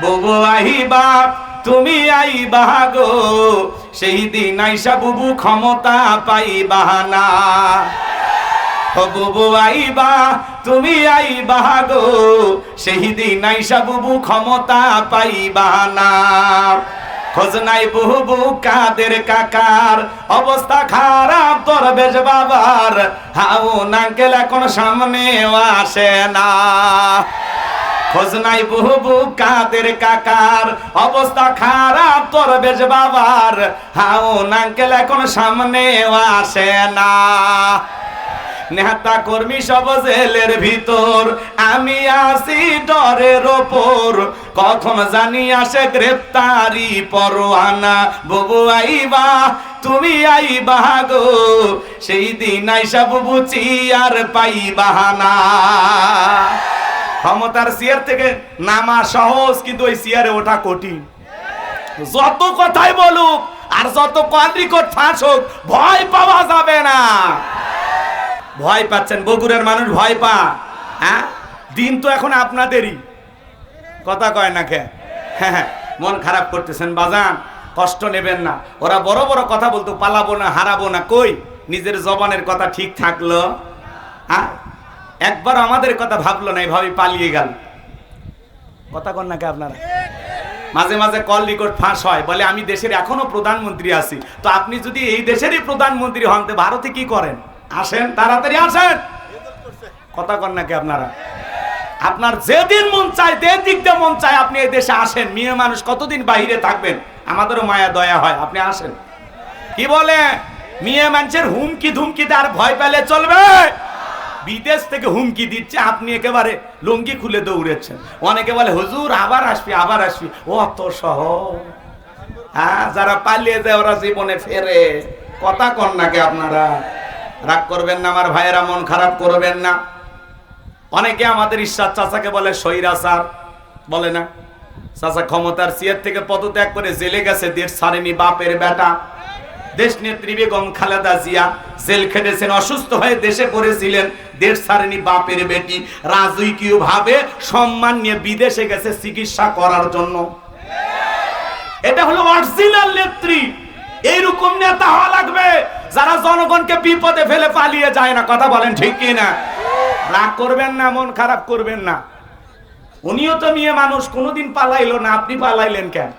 বুবু আহিবা তুমি আইবা গো সেই দিন আইসা বুবু ক্ষমতা পাইবা না ও বুবু আইবা তুমি আইবা গো সেই দিন আইসা বুবু ক্ষমতা পাইবা না খোঁজ নাই বুবু কাদের কাকার? অবস্থা খারাপ তোর বেশ বাবার। হাউ নাঙ্কেল এখন সামনে আসে না। খোঁজ নাই বুবু কাদের কাকার। অবস্থা খারাপ তোর বেশ বাবার। হাউ নাঙ্কেল এখন সামনে আসে না। নেতা কর্মী সব জেলের ভিতর, আমি আসি ডরের ওপর। কখন জানি আসে গ্রেপ্তারি পরোয়ানা। বুবু আইবা, তুমি আইবা গো। সেই দিন আইসা বুবু চিয়ার পাইবা না ক্ষমতার চেয়ার থেকে নামা সহজ কিন্তু ওই চেয়ারে ওঠা কঠিন। যত কথাই বলুক আর যত কোয়ালিকট ফাঁস হোক ভয় পাওয়া যাবে না। ভয় পাচ্ছেন বগুড়ার মানুষ ভয় পা হ্যাঁ? দিন তো এখন আপনাদেরই। কথা কয় না কে? হ্যাঁ হ্যাঁ, মন খারাপ করতেছেন বাজান। কষ্ট নেবেন না। ওরা বড় বড় কথা বলতো পালাবো না হারাবো না। কই? নিজের জবানের কথা ঠিক থাকল? হ্যাঁ? একবার আমাদের কথা ভাবলো না এইভাবে পালিয়ে গেল। কথা কন নাকি আপনারা? মাঝে মাঝে কল রেকর্ড ফাঁস হয়, বলে আমি দেশের এখনও প্রধানমন্ত্রী আছি। তো আপনি যদি এই দেশেরই প্রধানমন্ত্রী হন, তো ভারতে কি করেন? আসেন, তাড়াতাড়ি আসেন। কথা কন নাকি আপনারা? আপনার যেদিন মন চায় যে দিক দিয়ে মন চায়, আপনি এই দেশে আসেন। মেয়ে মানুষ কতদিন বাইরে থাকবেন? আমাদেরও মায়া, দয়া হয়। আপনি আসেন। কি বলে? মেয়ে মানুষের হুমকি ধুমকিতে আর ভয় পেলে চলবে? বিদেশ থেকে হুমকি দিচ্ছে, আপনি একেবারে লুঙ্গি খুলে দৌড়েছেন। অনেকে বলে, হুজুর, আবার আসবি আবার আসবি। অত সহজ। হ্যাঁ যারা পালিয়ে যায়, ওরা জীবনে ফেরে। কথা কন নাকি আপনারা। রাগ করবেন না, আমার ভাইয়েরা মন খারাপ করবেন না। অনেকে আমাদের ঈশ্বর চাচাকে বলে, সৈরা স্যার। বলে না। চাচা ক্ষমতার সিয়ার থেকে পদত্যাগ করে জেলে গেছে দেশ ছাড়েনি বাপের বেটা। দেশ নেত্রী বেগম খালেদা জিয়া জেল খেটেছেন, অসুস্থ হয়ে দেশে পড়েছিলেন। দেশ ছাড়েনি বাপের বেটি। রাজকীয় ভাবে সম্মান নিয়ে বিদেশে গেছে চিকিৎসা করার জন্য। এটা হলো অরিজিনাল নেত্রী। এইরকম নেতা হওয়া লাগবে, যারা জনগণকে বিপদে ফেলে পালিয়ে যায় না। কথা বলেন ঠিক কি না রাগ করবেন না, মন খারাপ করবেন না। উনিও তো মেয়ে মানুষ, কোনোদিন পালাইলো না। আপনি পালাইলেন কেন?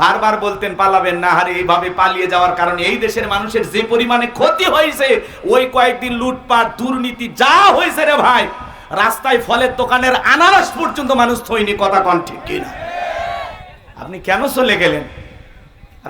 বারবার বলতেন, পালাবেন না হারে এইভাবে পালিয়ে যাওয়ার কারণে এই দেশের মানুষের যে পরিমাণে ক্ষতি হয়েছে, ওই কয়েকদিন লুটপাট, দুর্নীতি, যা হয়েছে রে ভাই, রাস্তায় ফলের দোকানের আনারস পর্যন্ত মানুষ থইনি, কথা কন ঠিক কিনা? আপনি কেন চলে গেলেন?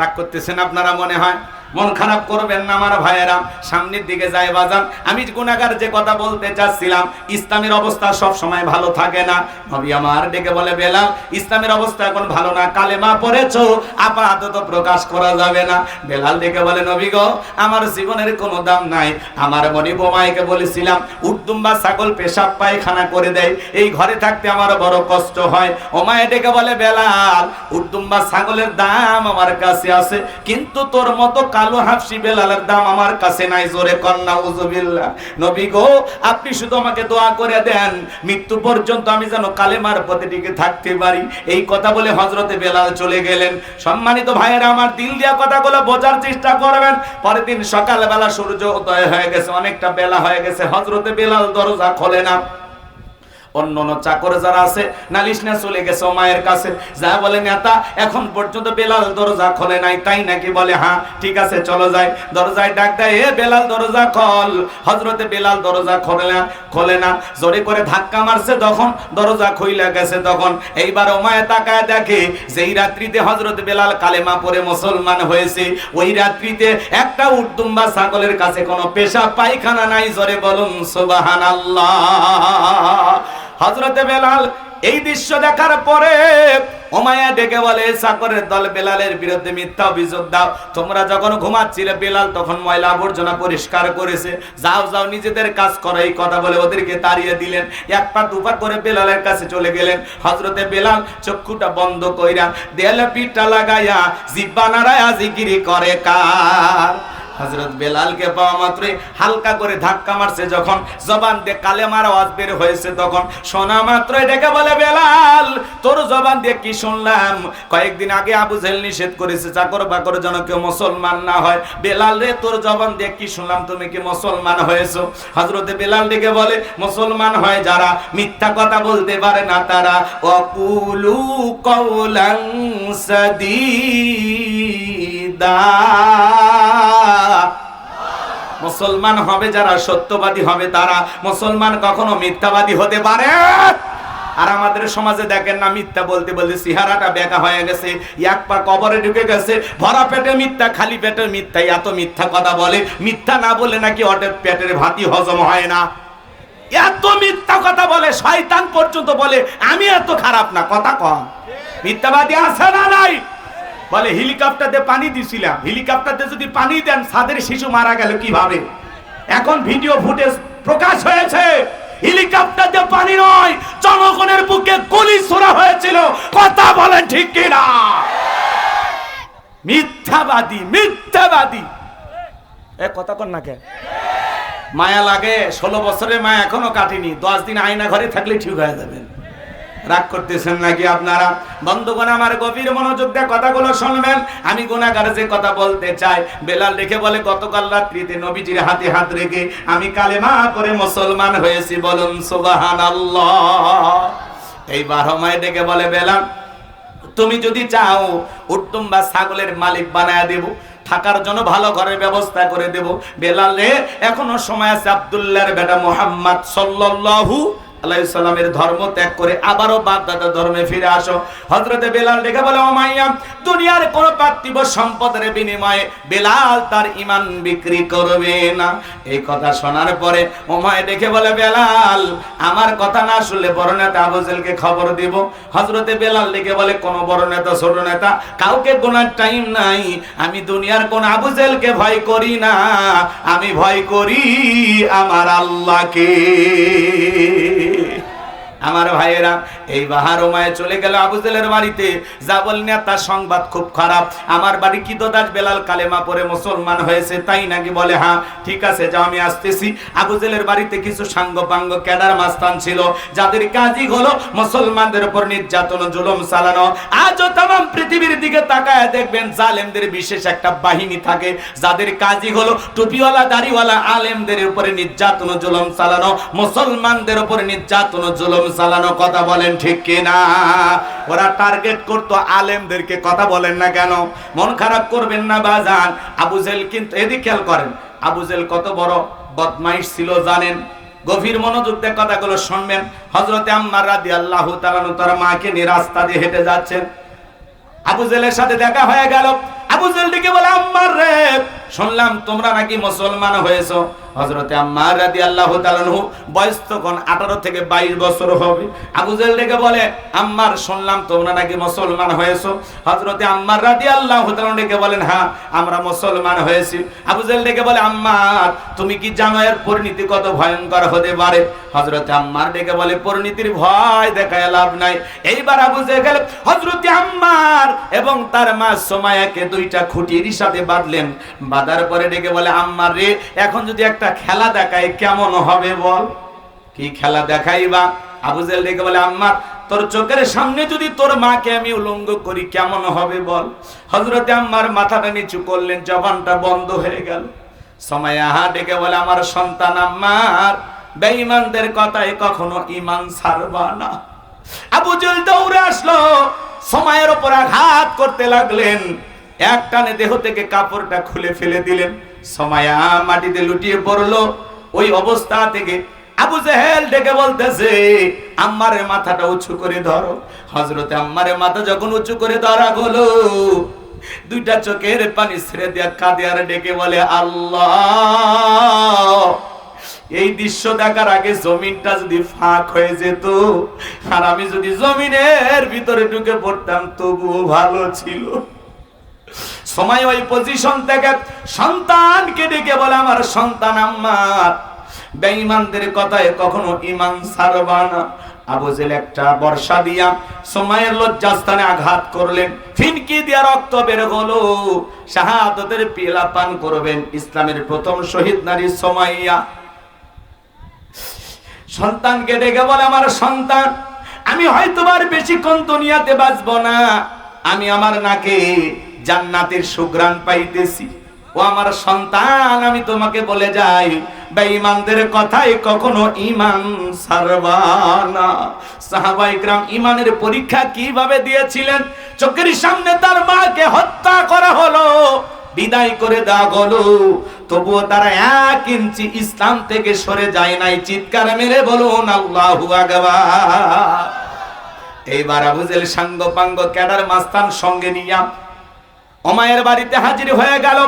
রাগ করতেছেন আপনারা মনে হয়? মন খারাপ করবেন না আমার ভাইয়েরা। সামনের দিকে যায় বাজান। আমি গুণাগার যে কথা বলতে চাচ্ছিলাম, ইসলামের অবস্থা সব সময় ভালো থাকে না। নবী আমার ডেকে বলে, বেলাল, ইসলামের অবস্থা এখন ভালো না, কালেমা পড়েছো, আপাতত প্রকাশ করা যাবে না। বেলাল ডেকে বলে, নবী গো, আমার জীবনের কোনো দাম নাই। আমার মনি বোমাইকে বলেছিলাম উদ্দুম্বা ছাগল, পেশাব, পায়খানা করে দেয়। এই ঘরে থাকতে আমার বড় কষ্ট হয়। ওমায় ডেকে বলে, বেলাল উদ্দুম্বা ছাগলের দাম আমার কাছে আছে, কিন্তু তোর মতো কালো হাফসি বেলালের দাম আমার কাছে নাই, জোরে কন্যা উজুবিল্লাহ নবী গো, আপনি শুধু আমাকে দোয়া করে দেন, মৃত্যু পর্যন্ত আমি যেন কালেমার পথে টিকে থাকতে পারি। এই কথা বলে হজরতে বেলাল চলে গেলেন। সম্মানিত ভাইয়েরা, আমার দিল দিয়া কথাগুলো বোঝার চেষ্টা করবেন। পরের দিন সকালবেলা সূর্য উদয় হয়ে গেছে, অনেকটা বেলা হয়ে গেছে। হজরতে বেলাল দরজা খোলে না। অন্য অন্য চাকর যারা আছে, নালিশ না চলে গেছে মায়ের কাছে। যা বলে, নেতা, এখন পর্যন্ত বেলাল দরজা খোলে নাই। তাই নাকি বলে হ্যাঁ ঠিক আছে, চলো যাই। দরজায় ডাক দেয়, এ বেলাল দরজা খোল। হজরতে বেলাল দরজা খোলে না খোলে না। জোরে করে ধাক্কা মারছে তখন দরজা খুইলা গেছে তখন। এইবার ও মায়ে তাকায় দেখে, যেই রাত্রিতে হজরত বেলাল কালেমা পরে মুসলমান হয়েছে, ওই রাত্রিতে একটা উর্দুম্বা ছাগলের কাছে কোনো পেশা পায়খানা নাই। জোরে বলুন, সুবহানাল্লাহ। হজরতে বেলাল এই দৃশ্য দেখার পরে ওমায়া ডেকে বলে চাকরের দল বেলালের বিরুদ্ধে মিথ্যা অভিযোগ দাও। তোমরা যখন ঘুমাচ্ছিলে, বেলাল তখন ময়লা আবর্জনা পরিষ্কার করেছে। যাও যাও, নিজেদের কাজ করো। এই কথা বলে ওদেরকে তাড়িয়ে দিলেন। এক পা দুপা করে বেলালের কাছে চলে গেলেন। হজরতে বেলাল চক্ষুটা বন্ধ কইরা, দেয়ালে পিঠটা লাগাইয়া, জিব্বা নাড়ায়া জিগিরি করে কার? হজরত বেলালকে পাওয়া মাত্রই হালকা করে ধাক্কা মারছে যখন জবান দিয়ে কালেমার আওয়াজ বের হয়েছে তখন। শোনা মাত্র ডেকে বলে, বেলাল, তোর জবান দিয়ে কি শুনলাম? কয়েকদিন আগে আবু জেল নিষেধ করেছে, চাকর বাকর যেন কেউ মুসলমান না হয়। বেলাল রে, তোর জবান দিয়ে কি শুনলাম? তুমি কি মুসলমান হয়েছো? হজরতে বেলাল ডেকে বলে, মুসলমান হয় যারা মিথ্যা কথা বলতে পারে না তারা। অকুলু কৌলাং সদীদা। মুসলমান হবে যারা সত্যবাদী হবে তারা মুসলমান কখনো মিথ্যাবাদী হতে পারে? আর আমাদের সমাজে দেখেন না মিথ্যা বলতে বলতে সিহারাটা বেকা হয়ে গেছে, এক পা কবরে ঢুকে গেছে, ভরা পেটে মিথ্যা, খালি পেটে মিথ্যা, এত মিথ্যা কথা বলে, মিথ্যা না বলে নাকি অটের পেটের ভাতি হজম হয় না। এত মিথ্যা কথা বলে, শয়তান পর্যন্ত বলে, আমি এত খারাপ না, কথা কম। মিথ্যাবাদী আছে না নাই? বলে, হেলিকপ্টার দিয়ে পানি দিছিলাম। হেলিকপ্টার দিয়ে যদি পানি দেন, সাদের শিশু মারা গেল কীভাবে? এখন ভিডিও ফুটেজ প্রকাশ হয়েছে। হেলিকপ্টার দিয়ে পানি নয়, জনগণের বুকে গুলি ছোড়া হয়েছিল। কথা বলেন ঠিক কিনা? মিথ্যাবাদী মিথ্যাবাদী। এ, কথা কর না কে? মায়া লাগে, ষোলো বছরের মায়া এখনও কাটেনি। দশ দিন আয়না ঘরে থাকলে ঠিক হয়ে যাবেন। রাগ করতেছেন নাকি আপনারা? বন্ধুগণ, আমার গভীর মনোযোগ দিয়ে কথাগুলো শুনবেন। আমি গুণাগার যে কথা বলতে চাই, বেলাল রেখে বলে, গতকাল রাত্রিতে নবীজির হাতে হাত রেখে আমি কালেমা করে মুসলমান হয়েছি। বলুন সুবাহান এই বারো মায় ডেকে বলে, বেলাল, তুমি যদি চাও উত্তম বা ছাগলের মালিক বানায় দেব, থাকার জন্য ভালো ঘরের ব্যবস্থা করে দেব। বেলাল এখনও সময় আছে আব্দুল্লাহর বেটা মোহাম্মদ সাল্লাল্লাহু আলাইহিস সালামের ধর্ম ত্যাগ করে আবারও বাপদাদা ধর্মে ফিরে আসো। হজরতে বেলাল ডেকে বলে ওমাইয়া দুনিয়ার কোন পার্থিব সম্পদের বিনিময়ে বেলাল তার ইমান বিক্রি করবে না। এই কথা শোনার পরে ওমায় ডেকে বলে, বেলাল, আমার কথা না শুনলে বড় নেতা আবুজেলকে খবর দিব? হজরতে বেলাল ডেকে বলে, কোন বড় নেতা, ছোট নেতা, কাউকে গোনার টাইম নাই। আমি দুনিয়ার কোন আবুজেলকে ভয় করি না। আমি ভয় করি আমার আল্লাহকে। আমার ভাইয়েরা, এই বাহারোমায় চলে গেল আবুজেলের বাড়িতে। যা বললেন তার সংবাদ খুব খারাপ। আমার বাড়ি কি দাস বেলাল কালেমা পরে মুসলমান হয়েছে, তাই নাকি বলে হ্যাঁ ঠিক আছে, যাও, আমি আসতেছি। আবুজেলের বাড়িতে কিছু সাঙ্গ পাঙ্গ ক্যাডার মাস্তান ছিল, যাদের কাজই হলো মুসলমানদের উপর নির্যাতন, জুলুম চালানো। আজও তাম পৃথিবীর দিকে তাকায় দেখবেন জালেমদের বিশেষ একটা বাহিনী থাকে, যাদের কাজই হলো টুপিওয়ালা, দাড়িওয়ালা আলেমদের উপরে নির্যাতন, জুলুম চালানো। মুসলমানদের উপরে নির্যাতন, জুলুম চালানো কথা বলেন ঠিক কিনা? ওরা টার্গেট করতো আলেমদেরকে কথা বলেন না কেন? মন খারাপ করবেন না বাজান। আবুজেল কিন্তু এদিক খেয়াল করেন। আবুজেল কত বড় বদমাইশ ছিল জানেন? গভীর মনোযোগ দিয়ে কথাগুলো শুনবেন। হজরতে আম্মার রাদি আল্লাহ তার মাকে নিয়ে রাস্তা দিয়ে হেঁটে যাচ্ছেন। আবু জেলের সাথে দেখা হয়ে গেল। আবু বলে, আম্মার শুনলাম তোমরা নাকি মুসলমান হজরতে আল্লাহ বয়স তখন আঠারো থেকে বাইশ বছর হবে। আবু বলে শুনলাম তোমরা নাকি মুসলমান হজরতে আল্লাহ ডেকে বলেন হ্যাঁ আমরা মুসলমান হয়েছি। আবু বলে তুমি কি জানো এর পরিণতি কত ভয়ঙ্কর হতে পারে? হজরতে আম্মার ডেকে বলে, পরিণতির ভয় দেখায় লাভ নাই। এইবার আবু জেহেল হজরতে আম্মার এবং তার মা সময় সোমায়াকে দুইটা খুঁটির সাথে বাঁধলেন। বাঁধার পরে ডেকে বলে আম্মার রে, এখন যদি একটা খেলা দেখায় কেমন হবে বল? কি খেলা দেখাইবা? আবু জেল ডেকে বলে আম্মার তোর চোখের সামনে যদি তোর মাকে আমি উলঙ্গ করি, কেমন হবে বল? হজরতে আম্মার মাথাটা নিচু করলেন, জবানটা বন্ধ হয়ে গেল। সময় আহা, ডেকে বলে, আমার সন্তান আম্মার, বেঈমানদের কথায় কখনো ইমান ছাড়বা না। আবু জেল দৌড়ে আসলো, সময়ের ওপর আঘাত করতে লাগলেন। এক টানে দেহ থেকে কাপড়টা খুলে ফেলে দিলেন। সময়া মাটিতে লুটিয়ে পড়ল। ওই অবস্থা থেকে আবু জেহেল ডেকে বলতেছে আম্মারের মাথাটা উঁচু করে ধরো। হজরতে আম্মারের মাথা যখন উঁচু করে ধরা হলো, দুইটা চোখের পানি ছেড়ে দেয়া কাঁদে আর ডেকে বলে, আল্লাহ! এই দৃশ্য দেখার আগে জমিনটা যদি ফাঁক হয়ে যেত আর আমি যদি জমিনের ভিতরে ঢুকে পড়তাম, তবুও ভালো ছিল। সময় ওই পজিশন থেকে সন্তানকে ডেকে বলে, আমার সন্তান আমার বেঈমানদের কথায় কখনো ইমান ছাড়বা না। আবু জেল একটা বর্ষা দিয়া সময়ের লজ্জাস্থানে আঘাত করলেন। ফিনকি দিয়া রক্ত বের হলো। শাহাদতের পিলা পান করবেন ইসলামের প্রথম শহীদ নারী সোমাইয়া। সন্তানকে ডেকে বলে, আমার সন্তান, আমি হয়তো আর বেশিক্ষণ দুনিয়াতে বাঁচবো না। আমি আমার নাকে জান্নাতের সুগ্রাণ পাইতেছি। ও আমার সন্তান, আমি তোমাকে বলে যাই, বেঈমানদের কথাই কখনো ইমান সারবা না। সাহাবাই গ্রাম ইমানের পরীক্ষা কীভাবে দিয়েছিলেন? চোখের সামনে তার মাকে হত্যা করা হলো, বিদায় করে দেওয়া হলো। তবুও তারা এক ইঞ্চি ইসলাম থেকে সরে যায় নাই। চিৎকার মেরে বলুন, আল্লাহু এইবার আবুজেল সাঙ্গ পাঙ্গ ক্যাডার মাস্তান সঙ্গে নিয়া অমায়ের বাড়িতে হাজির হয়ে গেল।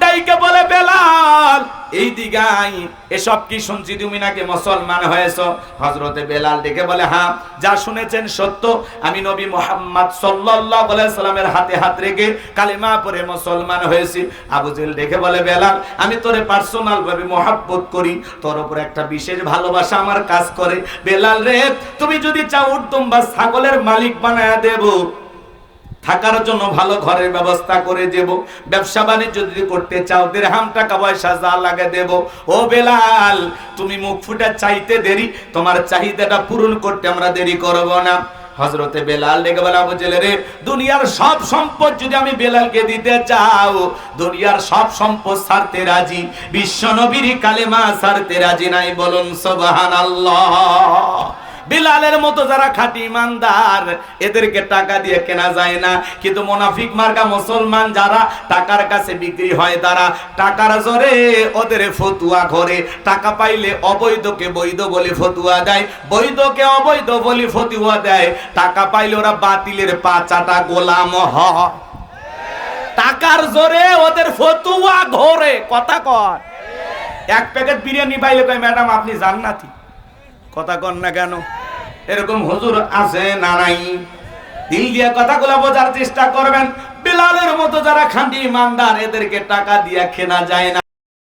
ডাইকে বলে, বেলাল, এই দিগাই এসব কি শুনছি তুমি নাকি মুসলমান হয়েছ? হজরতে বেলাল ডেকে বলে হ্যাঁ যা শুনেছেন সত্য। আমি নবী মোহাম্মদ সাল্লাল্লাহু আলাইহি সাল্লামের হাতে হাত রেখে কালিমা পরে মুসলমান হয়েছি। আবু জেল ডেকে বলে, বেলাল, আমি তোরে পার্সোনাল ভাবে মহাব্বত করি। তোর উপর একটা বিশেষ ভালোবাসা আমার কাজ করে। বেলাল রে, তুমি যদি চাও উঠতুম বা ছাগলের মালিক বানায়া দেবো। থাকার জন্য ভালো ঘরের ব্যবস্থা করে দেব। ব্যবসা বাণিজ্য যদি করতে চাও, দেড়হাম টাকা পয়সা যা লাগে দেব। ও বেলাল, তুমি মুখ ফুটা চাইতে দেরি, তোমার চাহিদাটা পূরণ করতে আমরা দেরি করব না। হজরতে বেলাল ডেকে বলা বুঝলে রে, দুনিয়ার সব সম্পদ যদি আমি বেলালকে দিতে চাও, দুনিয়ার সব সম্পদ সারতে রাজি বিশ্ব নবীর কালেমা ছাড়তে রাজি নাই বলুন সুবহানাল্লাহ। বিলালের মতো যারা খাঁটি ইমানদার, এদেরকে টাকা দিয়ে কেনা যায় না। কিন্তু মোনাফিক মার্কা মুসলমান যারা, টাকার কাছে বিক্রি হয় তারা। টাকার জোরে ওদের ফতুয়া করে টাকা পাইলে অবৈধকে বৈধ বলে ফতুয়া দেয়। বৈধকে অবৈধ বলে ফতুয়া দেয়। টাকা পাইলে ওরা বাতিলের পাচাটা গোলাম হ। টাকার জোরে ওদের ফতুয়া ঘোরে। কথা কর এক প্যাকেট বিরিয়ানি পাইলে কয়, ম্যাডাম, আপনি জান্নাতি। কথা কন না কেন? এরকম হুজুর আছে না নাই? দিল দিয়ে কথাগুলো বোঝার চেষ্টা করবেন। বিলালের মতো যারা খাঁটি ইমানদার, এদেরকে টাকা দিয়ে খেনা যায় না।